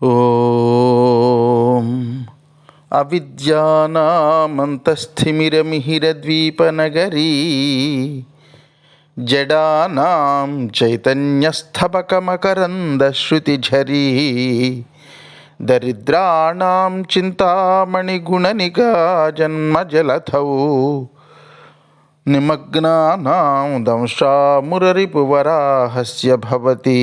ఓం. అవిద్యానామంతస్థిమిరమిహిరద్వీపనగరీ జడానాం చైతన్యస్థపకమకరందశ్రుతిఝరీ దరిద్రాణం చింతామణిగుణనిగా జన్మజలథౌ నిమగ్నానాం దంశామురరిపువరాహస్య భవతి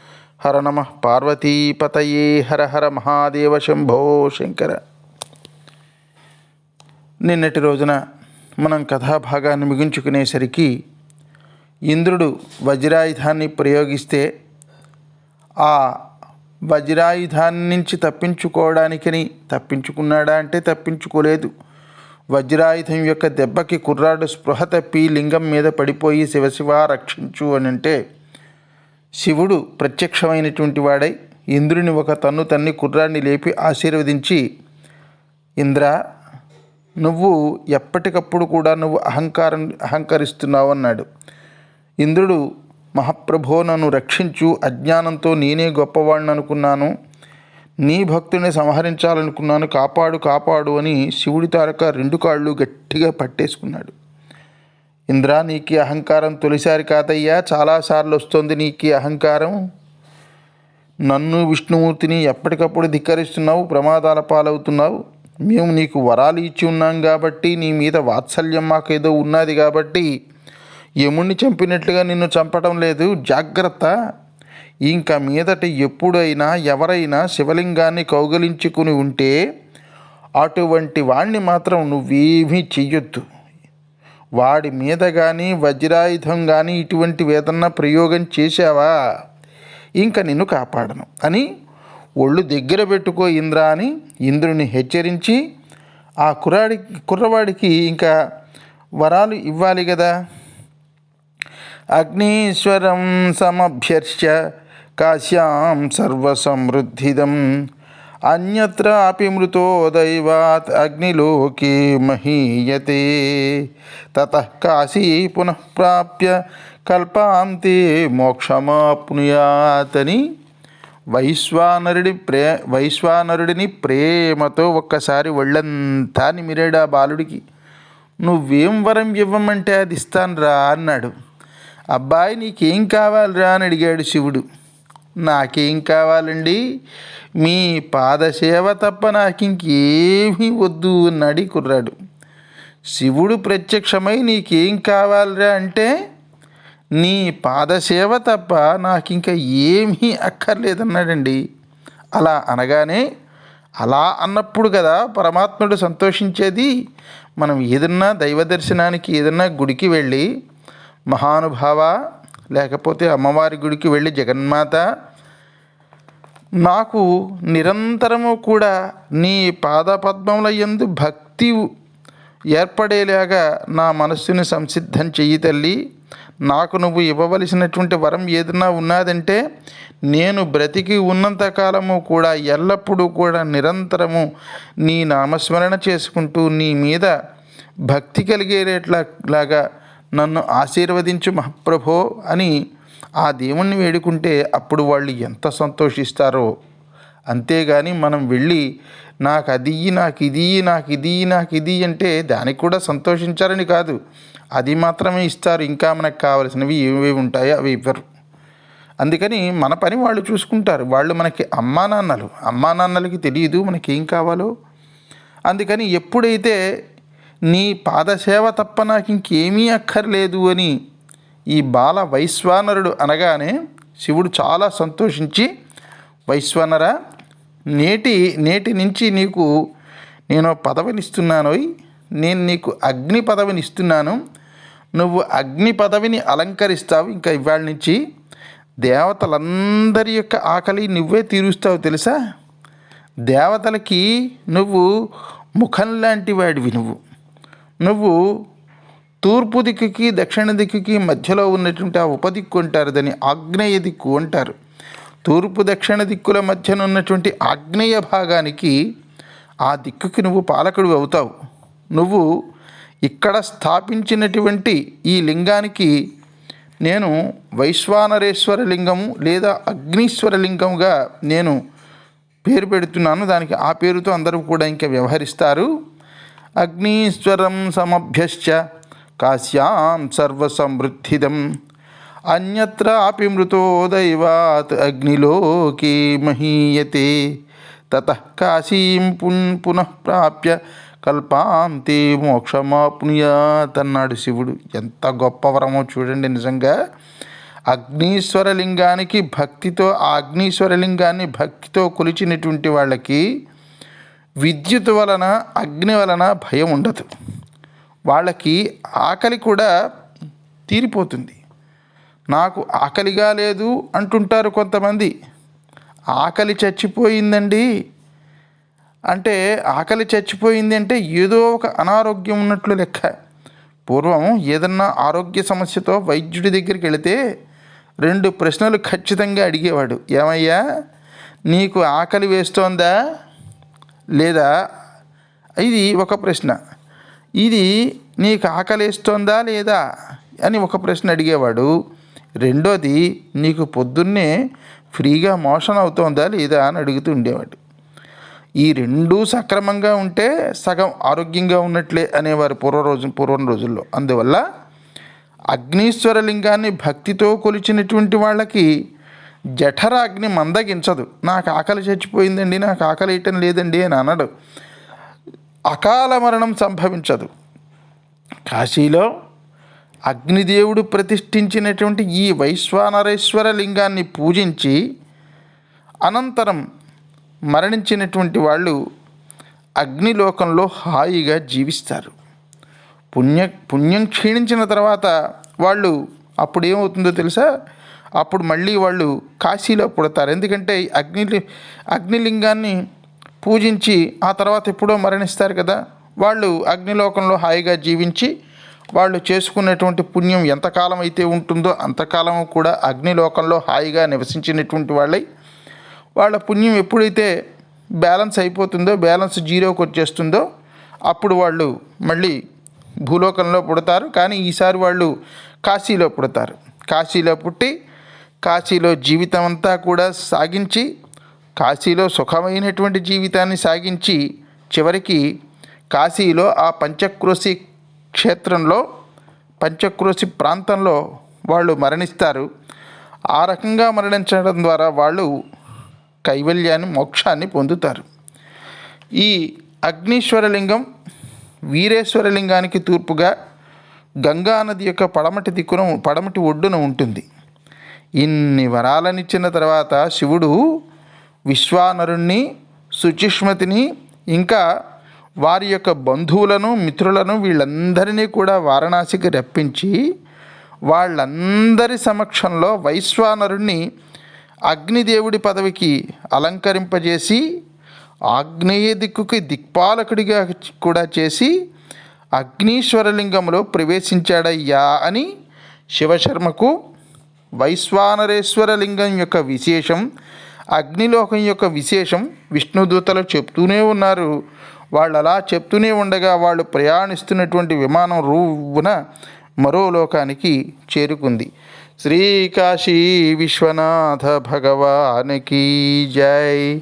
హర నమ పార్వతీపతయే హర హర మహాదేవ శంభో శంకర. నిన్నటి రోజున మనం కథాభాగాన్ని ముగించుకునేసరికి ఇంద్రుడు వజ్రాయుధాన్ని ప్రయోగిస్తే ఆ వజ్రాయుధాన్ని నుంచి తప్పించుకోవడానికని తప్పించుకున్నాడా అంటే తప్పించుకోలేదు. వజ్రాయుధం యొక్క దెబ్బకి కుర్రాడు స్పృహ తప్పి లింగం మీద పడిపోయి శివశివ రక్షించు అని అంటే శివుడు ప్రత్యక్షమైనటువంటి వాడై ఇంద్రుని ఒక తన్ను తన్ని కుర్రాన్ని లేపి ఆశీర్వదించి ఇంద్ర నువ్వు ఎప్పటికప్పుడు కూడా నువ్వు అహంకారం అహంకరిస్తున్నావు అన్నాడు. ఇంద్రుడు మహాప్రభో నన్ను రక్షించు అజ్ఞానంతో నేనే గొప్పవాడిని అనుకున్నాను నీ భక్తుని సంహరించాలనుకున్నాను కాపాడు కాపాడు అని శివుడి తారక రెండు కాళ్ళు గట్టిగా పట్టేసుకున్నాడు. ఇంద్రా నీకు అహంకారం తొలిసారి కాదయ్యా. చాలాసార్లు వస్తుంది నీకు అహంకారం. నన్ను విష్ణుమూర్తిని ఎప్పటికప్పుడు ధిక్కరిస్తున్నావు ప్రమాదాల పాలవుతున్నావు. మేము నీకు వరాలు ఇచ్చి ఉన్నాం కాబట్టి నీ మీద వాత్సల్యం మాకేదో ఉన్నది కాబట్టి యముణ్ణి చంపినట్లుగా నిన్ను చంపడం లేదు. జాగ్రత్త. ఇంకా మీదట ఎప్పుడైనా ఎవరైనా శివలింగాన్ని కౌగలించుకుని ఉంటే అటువంటి వాణ్ణి మాత్రం నువ్వేమీ చెయ్యొద్దు. వాడి మీద కానీ వజ్రాయుధం కానీ ఇటువంటి వేదన్న ప్రయోగం చేశావా? ఇంకా నిన్ను కాపాడను అని ఒళ్ళు దగ్గర పెట్టుకో ఇంద్ర అని ఇంద్రుని హెచ్చరించి ఆ కుర్రాడి కుర్రవాడికి ఇంకా వరాలు ఇవ్వాలి కదా అగ్నీశ్వరం సమభ్యర్ష కాశ్యాం సర్వసమృద్ధిదం అన్యత్రాపి మృతో దైవాత్ అగ్నిలోకి మహీయతే. తత కాశీ పునఃప్రాప్య కల్పాంతే మోక్షమాప్నుయాతని. వైశ్వానరుడి ప్రే వైశ్వానరుడిని ప్రేమతో ఒక్కసారి ఒళ్ళంతా నిమిరాడు ఆ బాలుడికి. నువ్వేం వరం ఇవ్వమంటే అది ఇస్తానురా అన్నాడు. అబ్బాయి నీకేం కావాలిరా అని అడిగాడు శివుడు. నాకేం కావాలండి? మీ పాదసేవ తప్ప నాకింకేమీ వద్దు అన్నాడు కుర్రాడు. శివుడు ప్రత్యక్షమై నీకేం కావాలిరా అంటే నీ పాదసేవ తప్ప నాకు ఇంకా ఏమీ అక్కర్లేదన్నాడండి. అలా అనగానే అలా అన్నప్పుడు కదా పరమాత్ముడు సంతోషించేది మనం ఏదన్నా దైవ దర్శనానికి ఏదన్నా గుడికి వెళ్ళి మహానుభావ లేకపోతే అమ్మవారి గుడికి వెళ్ళి జగన్మాత నాకు నిరంతరము కూడా నీ పాదపద్మముల ఎందు భక్తి ఏర్పడేలాగా నా మనస్సుని సంసిద్ధం చెయ్యి తల్లి. నాకు నువ్వు ఇవ్వవలసినటువంటి వరం ఏదన్నా ఉన్నదంటే నేను బ్రతికి ఉన్నంత కాలము కూడా ఎల్లప్పుడూ కూడా నిరంతరము నీ నామస్మరణ చేసుకుంటూ నీ మీద భక్తి కలిగేట్లా లాగా నన్ను ఆశీర్వదించు మహాప్రభో అని ఆ దేవుణ్ణి వేడుకుంటే అప్పుడు వాళ్ళు ఎంత సంతోషిస్తారో. అంతేగాని మనం వెళ్ళి నాకు అది నాకు ఇది నాకు ఇది నాకు ఇది అంటే దానికి కూడా సంతోషించాలని కాదు. అది మాత్రమే ఇస్తారు. ఇంకా మనకు కావలసినవి ఏవేవి ఉంటాయో అవి ఇవ్వరు. అందుకని మన పని వాళ్ళు చూసుకుంటారు. వాళ్ళు మనకి అమ్మా నాన్నలు. అమ్మా నాన్నలకి తెలియదు మనకేం కావాలో. అందుకని ఎప్పుడైతే నీ పాదసేవ తప్ప నాకు ఇంకేమీ అక్కర్లేదు అని ఈ బాల వైశ్వానరుడు అనగానే శివుడు చాలా సంతోషించి వైశ్వానర నేటి నేటి నుంచి నీకు నేను పదవినిస్తున్నాను నేను నీకు అగ్ని పదవిని ఇస్తున్నాను నువ్వు అగ్ని పదవిని అలంకరిస్తావు. ఇంకా ఇవాళ నుంచి దేవతలందరి యొక్క ఆకలి నువ్వే తీరుస్తావు తెలుసా? దేవతలకి నువ్వు ముఖం లాంటి వాడివి నువ్వు. నువ్వు తూర్పు దిక్కుకి దక్షిణ దిక్కుకి మధ్యలో ఉన్నటువంటి ఆ ఉపదిక్కు అంటారు దాన్ని ఆగ్నేయ దిక్కు అంటారు. తూర్పు దక్షిణ దిక్కుల మధ్యన ఉన్నటువంటి ఆగ్నేయ భాగానికి ఆ దిక్కుకి నువ్వు పాలకుడు అవుతావు. నువ్వు ఇక్కడ స్థాపించినటువంటి ఈ లింగానికి నేను వైశ్వానరేశ్వర లింగము లేదా అగ్నీశ్వర లింగముగా నేను పేరు పెడుతున్నాను. దానికి ఆ పేరుతో అందరూ కూడా ఇంకా వ్యవహరిస్తారు. అగ్నీశ్వరం సమభ్యశ్చ కాశ్యాం సర్వసమృద్ధిదం. అన్యత్రాపి మృతో దైవాత్ అగ్నిలోకి మహీయతే. తత కాశీం పున్ పునః ప్రాప్య కల్పాంతే మోక్షమాప్నుయాత్ అన్నాడు శివుడు. ఎంత గొప్ప వరమో చూడండి నిజంగా. అగ్నీశ్వరలింగానికి భక్తితో ఆ అగ్నీశ్వరలింగాన్ని భక్తితో కొలిచినటువంటి వాళ్ళకి విద్యుత్ వలన అగ్ని వలన భయం ఉండదు. వాళ్ళకి ఆకలి కూడా తీరిపోతుంది. నాకు ఆకలిగా లేదు అంటుంటారు కొంతమంది. ఆకలి చచ్చిపోయిందండి. అంటే ఆకలి చచ్చిపోయింది అంటే ఏదో ఒక అనారోగ్యం ఉన్నట్లు లెక్క. పూర్వం ఏదన్నా ఆరోగ్య సమస్యతో వైద్యుడి దగ్గరికి వెళితే రెండు ప్రశ్నలు ఖచ్చితంగా అడిగేవాడు. ఏమయ్యా నీకు ఆకలి వేస్తోందా? లేదా? ఇది ఒక ప్రశ్న. ఇది నీకు ఆకలిస్తుందా లేదా? అని ఒక ప్రశ్న అడిగేవాడు. రెండోది నీకు పొద్దున్నే ఫ్రీగా మోషన్ అవుతోందా లేదా అని అడుగుతూ ఉండేవాడు. ఈ రెండూ సక్రమంగా ఉంటే సగం ఆరోగ్యంగా ఉన్నట్లే అనేవారు పూర్వ రోజు పూర్వం రోజుల్లో అందువల్ల అగ్నీశ్వర లింగాన్ని భక్తితో కొలిచినటువంటి వాళ్ళకి జఠరాగ్ని మందగించదు. నాకు ఆకలి చచ్చిపోయిందండి నాకు ఆకలి వేయటం లేదండి అని అనడు. అకాల మరణం సంభవించదు. కాశీలో అగ్నిదేవుడు ప్రతిష్ఠించినటువంటి ఈ వైశ్వానరేశ్వర లింగాన్ని పూజించి అనంతరం మరణించినటువంటి వాళ్ళు అగ్నిలోకంలో హాయిగా జీవిస్తారు. పుణ్య పుణ్యం క్షీణించిన తర్వాత వాళ్ళు అప్పుడు ఏమవుతుందో తెలుసా? అప్పుడు మళ్ళీ వాళ్ళు కాశీలో పుడతారు. ఎందుకంటే అగ్ని అగ్నిలింగాన్ని పూజించి ఆ తర్వాత ఎప్పుడో మరణిస్తారు కదా వాళ్ళు అగ్నిలోకంలో హాయిగా జీవించి వాళ్ళు చేసుకునేటువంటి పుణ్యం ఎంతకాలం అయితే ఉంటుందో అంతకాలం కూడా అగ్నిలోకంలో హాయిగా నివసించినటువంటి వాళ్ళై వాళ్ళ పుణ్యం ఎప్పుడైతే బ్యాలెన్స్ అయిపోతుందో బ్యాలెన్స్ జీరోకి వచ్చేస్తుందో అప్పుడు వాళ్ళు మళ్ళీ భూలోకంలో పుడతారు. కానీ ఈసారి వాళ్ళు కాశీలో పుడతారు. కాశీలో పుట్టి కాశీలో జీవితం అంతా కూడా సాగించి కాశీలో సుఖమైనటువంటి జీవితాన్ని సాగించి చివరికి కాశీలో ఆ పంచక్రోశి క్షేత్రంలో పంచక్రోశి ప్రాంతంలో వాళ్ళు మరణిస్తారు. ఆ రకంగా మరణించడం ద్వారా వాళ్ళు కైవల్యాన్ని మోక్షాన్ని పొందుతారు. ఈ అగ్నీశ్వరలింగం వీరేశ్వరలింగానికి తూర్పుగా గంగా నది యొక్క పడమటి దిక్కున పడమటి ఒడ్డున ఉంటుంది. ఇన్ని వరాలనిచ్చిన తర్వాత శివుడు విశ్వానరుణ్ణి శుచిష్మతిని ఇంకా వారి యొక్క బంధువులను మిత్రులను వీళ్ళందరినీ కూడా వారణాసికి రప్పించి వాళ్ళందరి సమక్షంలో వైశ్వానరుణ్ణి అగ్నిదేవుడి పదవికి అలంకరింపజేసి ఆగ్నేయ దిక్కుకి దిక్పాలకుడిగా కూడా చేసి అగ్నీశ్వరలింగంలో ప్రవేశించాడయ్యా అని శివశర్మకు వైశ్వానరేశ్వరలింగం యొక్క విశేషం అగ్నిలోకం యొక్క విశేషం విష్ణుదూతలు చెప్తూనే ఉన్నారు. వాళ్ళు అలా చెప్తూనే ఉండగా వాళ్ళు ప్రయాణిస్తున్నటువంటి విమానం రూవున మరో లోకానికి చేరుకుంది. శ్రీకాశీ విశ్వనాథ భగవానికి జై.